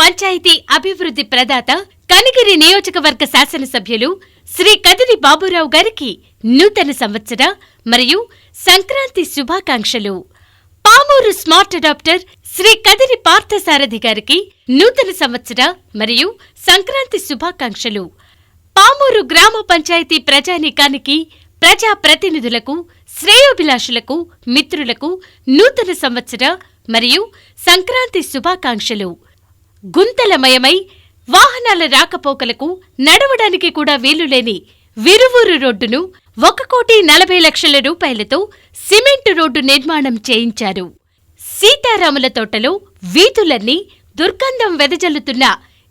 పంచాయతీ అభివృద్ధి ప్రదాత కనిగిరి నియోజకవర్గ శాసనసభ్యులు శ్రీ కదిరి బాబురావు గారికి నూతన సంవత్సర మరియు సంక్రాంతి శుభాకాంక్షలు. పామూరు స్మార్ట్ అడాప్టర్ శ్రీ కదిరి పార్థసారథి గారికి నూతన సంవత్సర మరియు సంక్రాంతి శుభాకాంక్షలు. పామూరు గ్రామ పంచాయతీ ప్రజానీకానికి ప్రజా ప్రతినిధులకు శ్రేయోభిలాషులకు మిత్రులకు నూతన సంవత్సర మరియు సంక్రాంతి శుభాకాంక్షలు. గుంతలమయమై వాహనాల రాకపోకలకు నడవడానికి కూడా వీలులేని విరువూరు రోడ్డును ఒక కోటి నలభై లక్షల రూపాయలతో సిమెంట్ రోడ్డు నిర్మాణం చేయించారు. సీతారాముల తోటలో వీధులన్నీ దుర్గంధం వెదజల్లుతున్న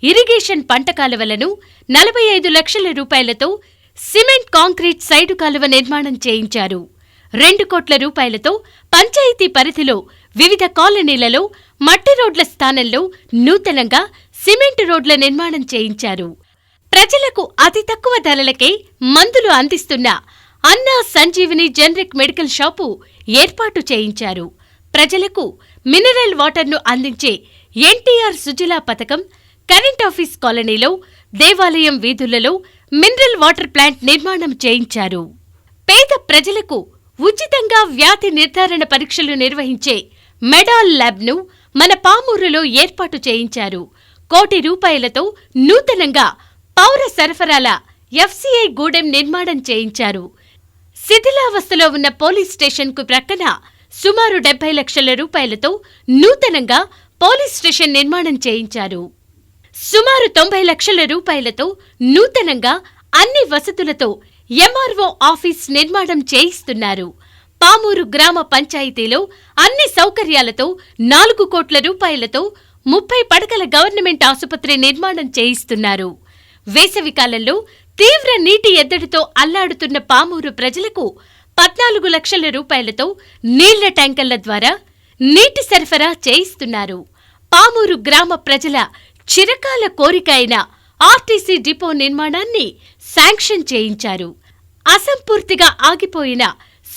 ఇరిగేషన్ పంట కాలువలను నలభై ఐదు లక్షల రూపాయలతో సిమెంట్ కాంక్రీట్ సైడు కాలువ నిర్మాణం చేయించారు. రెండు కోట్ల రూపాయలతో పంచాయతీ పరిధిలో వివిధ కాలనీలలో మట్టి రోడ్ల స్థానంలో నూతనంగా సిమెంట్ రోడ్ల నిర్మాణం చేయించారు. ప్రజలకు అతి తక్కువ ధరలకే మందులు అందిస్తున్న అన్నా సంజీవిని జనరిక్ మెడికల్ షాపు ఏర్పాటు చేయించారు. ప్రజలకు మినరల్ వాటర్ను అందించే ఎన్టీఆర్ సుజలా పథకం కరెంట్ ఆఫీస్ కాలనీలో దేవాలయం వీధులలో మినరల్ వాటర్ ప్లాంట్ నిర్మాణం చేయించారు. పేద ప్రజలకు ఉచితంగా వ్యాధి నిర్ధారణ పరీక్షలు నిర్వహించే మెడాల్ ల్యాబ్ను మన పామూరులో ఏర్పాటు చేయించారు. కోటి రూపాయలతో నూతనంగా పౌర సరఫరాల ఎఫ్సీఐ గూడెం నిర్మాణం చేయించారు. శిథిలావస్థలో ఉన్న పోలీస్ స్టేషన్కు ప్రక్కన సుమారు డెబ్బై లక్షల రూపాయలతో నూతనంగా పోలీస్ స్టేషన్ నిర్మాణం చేయించారు. సుమారు తొంభై లక్షల రూపాయలతో నూతనంగా అన్ని వసతులతో ఎంఆర్ఓ ఆఫీస్ నిర్మాణం చేయిస్తున్నారు. పామూరు గ్రామ పంచాయతీలో అన్ని సౌకర్యాలతో నాలుగు కోట్ల రూపాయలతో ముప్పై పడకల గవర్నమెంట్ ఆసుపత్రి నిర్మాణం చేయిస్తున్నారు. వేసవికాలంలో తీవ్ర నీటి ఎద్దడితో అల్లాడుతున్న పామూరు ప్రజలకు పద్నాలుగు లక్షల రూపాయలతో నీళ్ళ ట్యాంకర్ల ద్వారా నీటి సరఫరా చేయిస్తున్నారు. పామూరు గ్రామ ప్రజల చిరకాల కోరిక అయిన ఆర్టీసీ డిపో నిర్మాణాన్ని శాంక్షన్ చేయించారు. అసంపూర్తిగా ఆగిపోయిన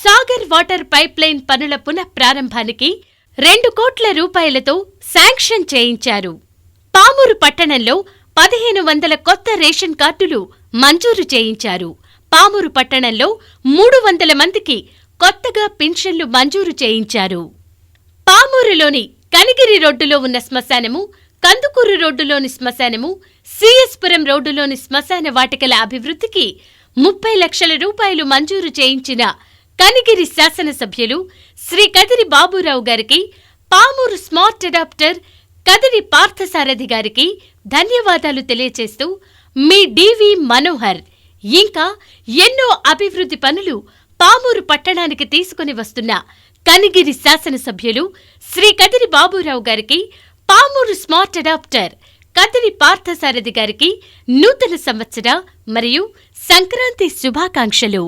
సాగర్ వాటర్ పైప్లైన్ పనుల పునః ప్రారంభానికి రెండు కోట్ల రూపాయలతో శాంక్షన్ చేయించారు. పామూరు పట్టణంలో పదిహేను వందల కొత్త రేషన్ కార్డులు మంజూరు చేయించారు. పామూరు పట్టణంలో మూడు వందల మందికి కొత్తగా పింఛన్లు మంజూరు చేయించారు. పామూరులోని కనిగిరి రోడ్డులో ఉన్న శ్మశానము కందుకూరు రోడ్డులోని శ్మశానము సిఎస్పురం రోడ్డులోని శ్మశాన వాటికల అభివృద్ధికి ముప్పై లక్షల రూపాయలు మంజూరు చేయించిన కనిగిరి శాసనసభ్యులు శ్రీ కదిరి బాబురావు గారికి పామూరు స్మార్ట్ అడాప్టర్ కదిరి పార్థసారథి గారికి ధన్యవాదాలు తెలియచేస్తూ మీ డివి మనోహర్ ఇంకా ఎన్నో అభివృద్ధి పనులు పామూరు పట్టణానికి తీసుకుని వస్తున్న కనిగిరి శాసనసభ్యులు శ్రీ కదిరి బాబురావు గారికి పామూరు స్మార్ట్ అడాప్టర్ కదిరి పార్థసారథి గారికి నూతన సంవత్సర మరియు సంక్రాంతి శుభాకాంక్షలు.